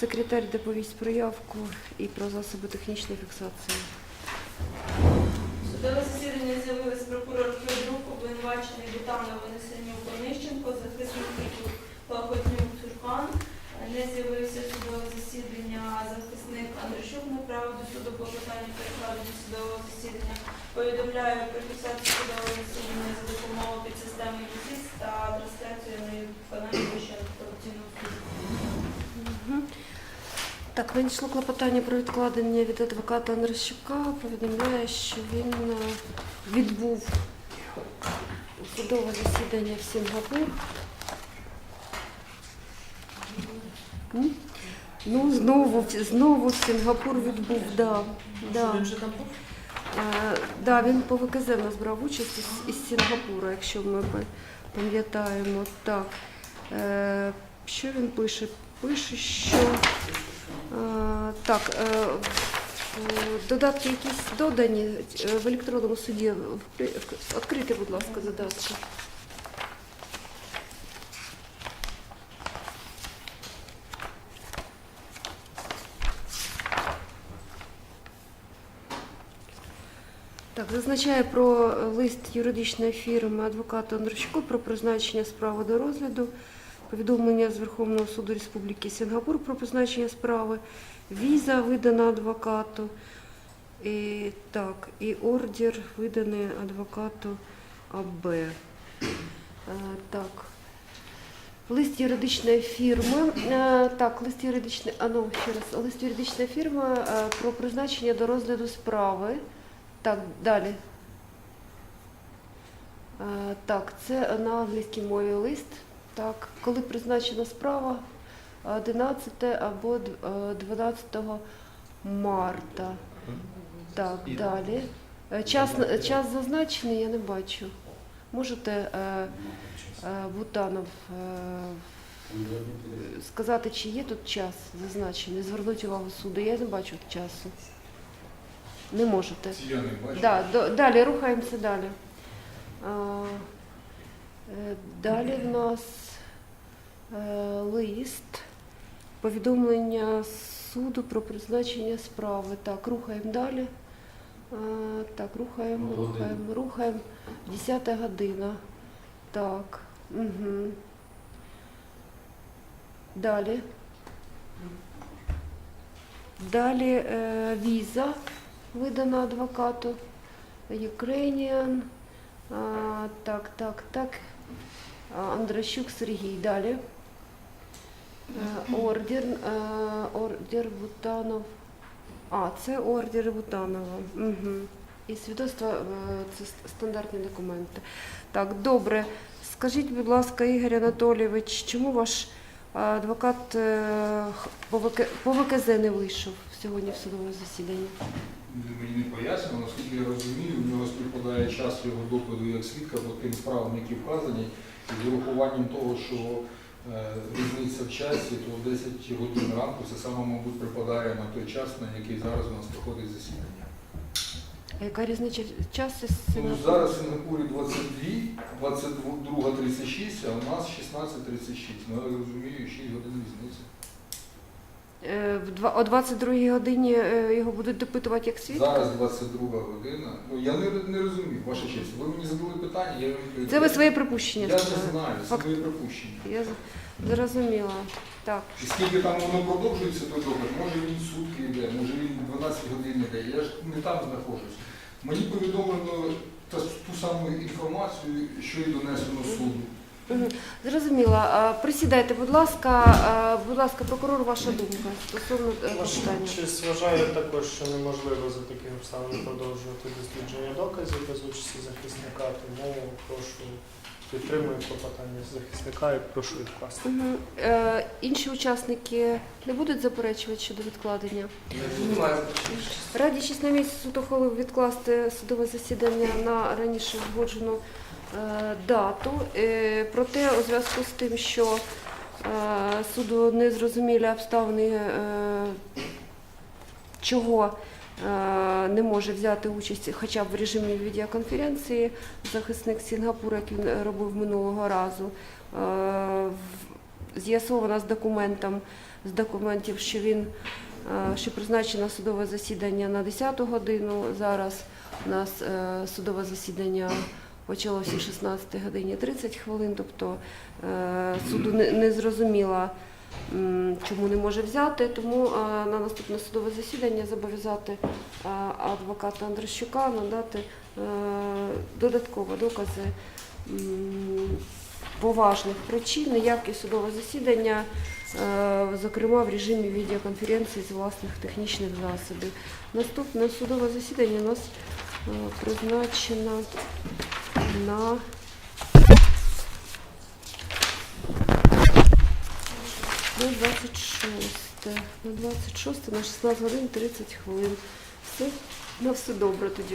секретар доповість про явку і про засоби технічної фіксації. Судове засідання з'явились прокурор Федорук, обвинувачений Бутанов, Венесенюк, Онищенко, захисник Кіпу Паходнюк, Цуркан. Не з'явився судове засідання захисник Андрющук направив до суду клопотання перекладення судового засідання. Повідомляю про фіксацію судового засідання за допомогою підсистеми ЮЗІС та трансляцію на каналі Вищого антикорупційного суду. Так, надійшло клопотання про відкладення від адвоката Андрощука. Повідомляє, що він е, відбув судове засідання в Сінгапур. Ну, знову, знову в Сінгапур відбув, да. да. Він же там був? Е, да, він по ВКЗ нас брав участь із, із Сінгапура, якщо ми пам'ятаємо. Так. Е, що він пише? Пише, що е, так, е, додатки якісь додані е, в електронному суді. Вк- будь ласка, додатки. Так, зазначає про лист юридичної фірми адвоката Андрущуку про призначення справи до розгляду, повідомлення з Верховного суду Республіки Сінгапур про призначення справи, віза видана адвокату, і, так, і ордер виданий адвокату АБ. Е, так. Лист юридичної фірми. Е, так, лист юридичної, а ну, ще раз, лист юридичної фірми е, про призначення до розгляду справи. Так, далі. Так, це на англійській мові лист. Так, коли призначена справа 11 або е, 12 марта. Так, далі. Е, Час, час зазначений, я не бачу. Можете е, е, Бутанов е, сказати, чи є тут час зазначений, звернути увагу суду. Я не бачу часу. Не можете. Я не бачу. Да, до- далі рухаємося далі. Е, далі в нас е, лист, повідомлення суду про призначення справи. Так, рухаємо далі. Так, рухаємо, рухаємо, рухаємо. 10 година. Так. Угу. Далі. Далі е, віза видана адвокату. Ukrainian. А, так, так, так. Андрощук Сергій. Далі. Е, Ордер, е, ордер Бутанов. А, це ордер Бутанова. Угу. І свідоцтво е, це стандартні документи. Так, добре. Скажіть, будь ласка, Ігор Анатолійович, чому ваш адвокат по ВКЗ не вийшов сьогодні в судове засідання? Мені не пояснено, наскільки я розумію, в нього співпадає час його допиту як свідка по тим справам, які вказані, і з урахуванням того, що е, різниця в часі, то 10 годин ранку це саме, мабуть, припадає на той час, на який зараз у нас проходить засідання. А яка різниця з Ну, зараз в Сингапурі 22, 22.36, а у нас 16.36. Ну, я розумію, 6 годин різниці. Е, О 22 годині е, його будуть допитувати як свідка? Зараз 22 година. Ну, я не, не розумію, ваша честь. Ви мені задали питання, я вам відповідаю. Це ви своє припущення Я не знаю, це Факт. моє припущення. Я зрозуміла. Так. І скільки там воно продовжується той допит, може він сутки йде, може він 12 годин йде. Я ж не там знаходжусь. Мені повідомлено ту саму інформацію, що і донесено суду. Мгм. Зрозуміла. Присідайте, будь ласка. Будь ласка, прокурор, ваша думка стосовно е, питання. честь вважаю також, що неможливо за таких обставин продовжувати дослідження доказів без участі захисника, тому прошу підтримую клопотання захисника і прошу відкласти. Мгм. Е, Інші учасники не будуть заперечувати щодо відкладення? Немає. Радячись на місяць суд ухвалив відкласти судове засідання на раніше узгоджену е, дату. Е, проте у зв'язку з тим, що е, суду незрозумілі обставини, е, чого е, не може взяти участь хоча б в режимі відеоконференції захисник Сінгапура, як він робив минулого разу, е, з'ясовано з документом з документів, що він е, що призначено судове засідання на 10 годину. Зараз у нас е, судове засідання почалося о 16 годині 30 хвилин, тобто е, суду не, зрозуміла, чому не може взяти, тому е, на наступне судове засідання зобов'язати е, адвоката Андрощука надати додатково докази поважних причин, неявки судового засідання, зокрема в режимі відеоконференції з власних технічних засобів. Наступне судове засідання у нас призначено на на 26, на 26, на 16 годин 30 хвилин. Все, на все добре тоді.